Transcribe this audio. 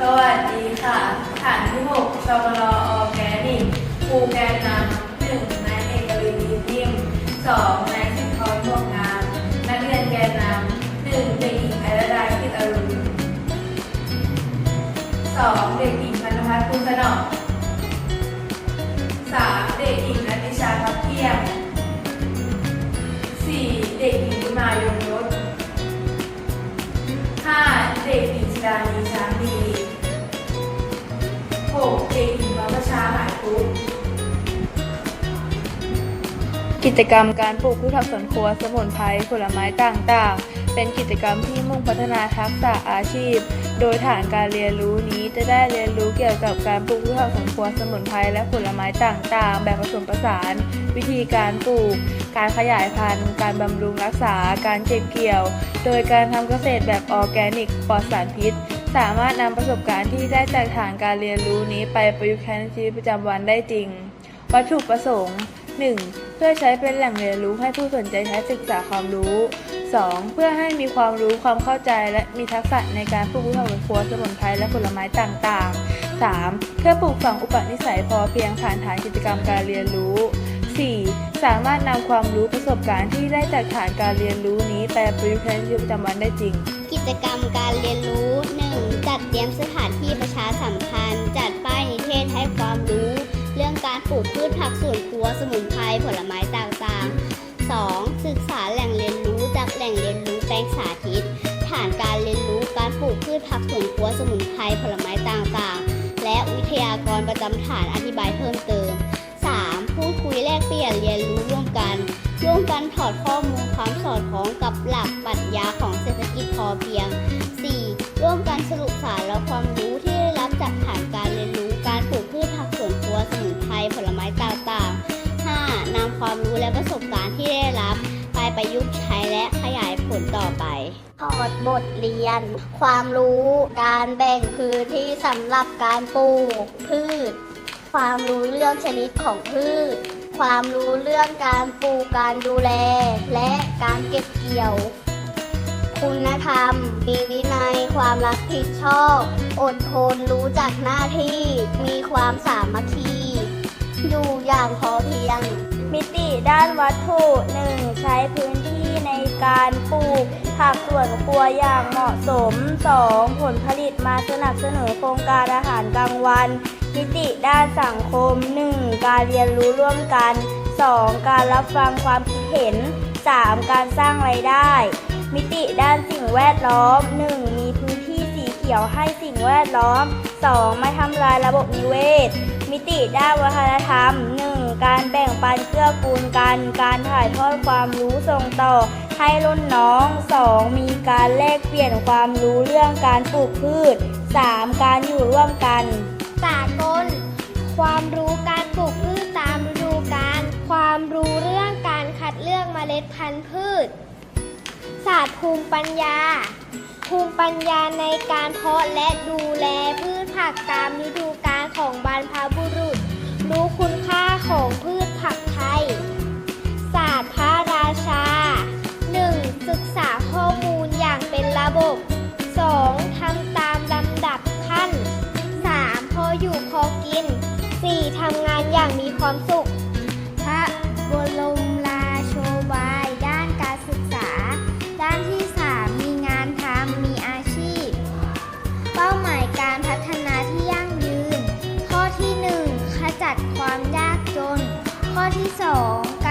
สวัสดีค่ะฐานที่6ชมรอออร์แกนิกครูแกนนำหนึ่งนายเอกลินยิ้มนิ่มสองนายสิทธรหมวกงามนักเรียนแกนนำหนึ่งเด็กหญิงไอรดาคิดอรุณสองเด็กหญิงพันธพัฒน์คุณสนอสามเด็กหญิงนัทนิชาทับเทียมสี่เด็กหญิงมายงยศห้าเด็กหญิงชดานีช้างดี กิจกรรมการปลูกพืชผักสวนครัวสมุนไพรผลไม้ต่างๆ เป็นกิจกรรมที่มุ่งพัฒนาทักษะอาชีพ โดยฐานการเรียนรู้นี้จะได้เรียนรู้เกี่ยวกับการปลูกพืชผักสวนครัวสมุนไพรและผลไม้ต่างๆ แบบผสมผสาน วิธีการปลูก การขยายพันธุ์ การบำรุงรักษา การเก็บเกี่ยว โดยการทำเกษตรแบบออร์แกนิกปลอดสารพิษ สามารถนำประสบการณ์ที่ได้จากฐานการเรียนรู้นี้ไปประยุกต์ใช้ในชีวิตประจำวันได้จริง วัตถุประสงค์ 1. เพื่อใช้เป็นแหล่งเรียนรู้ให้ผู้สนใจใช้ศึกษาความรู้ 2. เพื่อให้มีความรู้ความเข้าใจและมีทักษะในการปลูกพืชผักสวนครัวสมุนไพรและผลไม้ต่างๆ 3. เพื่อปลูกฝังอุปนิสัยพอเพียงผ่านฐานกิจกรรมการเรียนรู้ 4. สามารถนำความรู้ประสบการณ์ที่ได้จากฐานการเรียนรู้นี้ไปประยุกต์ใช้ในชีวิตประจำวันได้จริง กิจกรรมการเรียนรู้ 1. จัดเตรียมสถานที่ประชาสัมพันธ์ จัดป้ายนิเทศให้ความรู้ การปลูกพืชผักสวนครัวสมุนไพรผลไม้ต่างๆ 2. ศึกษาแหล่งเรียนรู้จากแหล่งเรียนรู้แปลงสาธิต ฐานการเรียนรู้การปลูกพืชผักสวนครัวสมุนไพรผลไม้ต่างๆ และวิทยากรประจำฐานอธิบายเพิ่มเติม 3. พูดคุยแลกเปลี่ยนเรียนรู้ร่วมกัน ร่วมกันถอดข้อมูลความสอดคล้องกับหลักปรัชญาของเศรษฐกิจพอเพียง 4. ร่วมกันสรุปสาระความรู้ที่ได้รับจากฐานการเรียน สมุนไพรผลไม้ต่างๆ 5. นำความรู้และประสบการณ์ที่ได้รับไปประยุกต์ใช้และขยายผลต่อไปถอดบทเรียน ความรู้ การแบ่งพื้นที่สำหรับการปลูกพืช ความรู้เรื่องชนิดของพืช ความรู้เรื่องการปลูกการดูแล และการเก็บเกี่ยว คุณธรรม มีวินัย ความรับผิดชอบ อดทน รู้จักหน้าที่ มีความสามัคคี อย่างพอเพียง มิติด้านวัตถุ 1. ใช้พื้นที่ในการปลูกผักสวนครัวอย่างเหมาะสม 2. ผลผลิตมาสนับสนุนโครงการอาหารกลางวัน มิติด้านสังคม 1. การเรียนรู้ร่วมกัน 2. การรับฟังความคิดเห็น 3. การสร้างไรายได้ มิติด้านสิ่งแวดล้อม 1. มีพื้นที่สีเขียวให้สิ่งแวดล้อม 2. ไม่ทำลายระบบนิเวศ มิติด้านวัฒนธรรม 1. การแบ่งปันเกื้อกูลกัน การถ่ายทอดความรู้ส่งต่อให้รุ่นน้อง 2. มีการแลกเปลี่ยนความรู้เรื่องการปลูกพืช 3. การอยู่ร่วมกัน สากล ความรู้การปลูกพืชตามฤดูกาล ความรู้เรื่องการคัดเลือกเมล็ดพันธุ์พืช ศาสตร์ภูมิปัญญา ภูมิปัญญาในการเพาะและดูแลพืชผักตามฤดู อย่างมีความสุข พระบรมราโชบายด้านการศึกษา ด้านที่ 3 มีงานทำมีอาชีพ เป้าหมายการพัฒนาที่ยั่งยืน ข้อที่ 1 ขจัดความยากจน ข้อที่ 2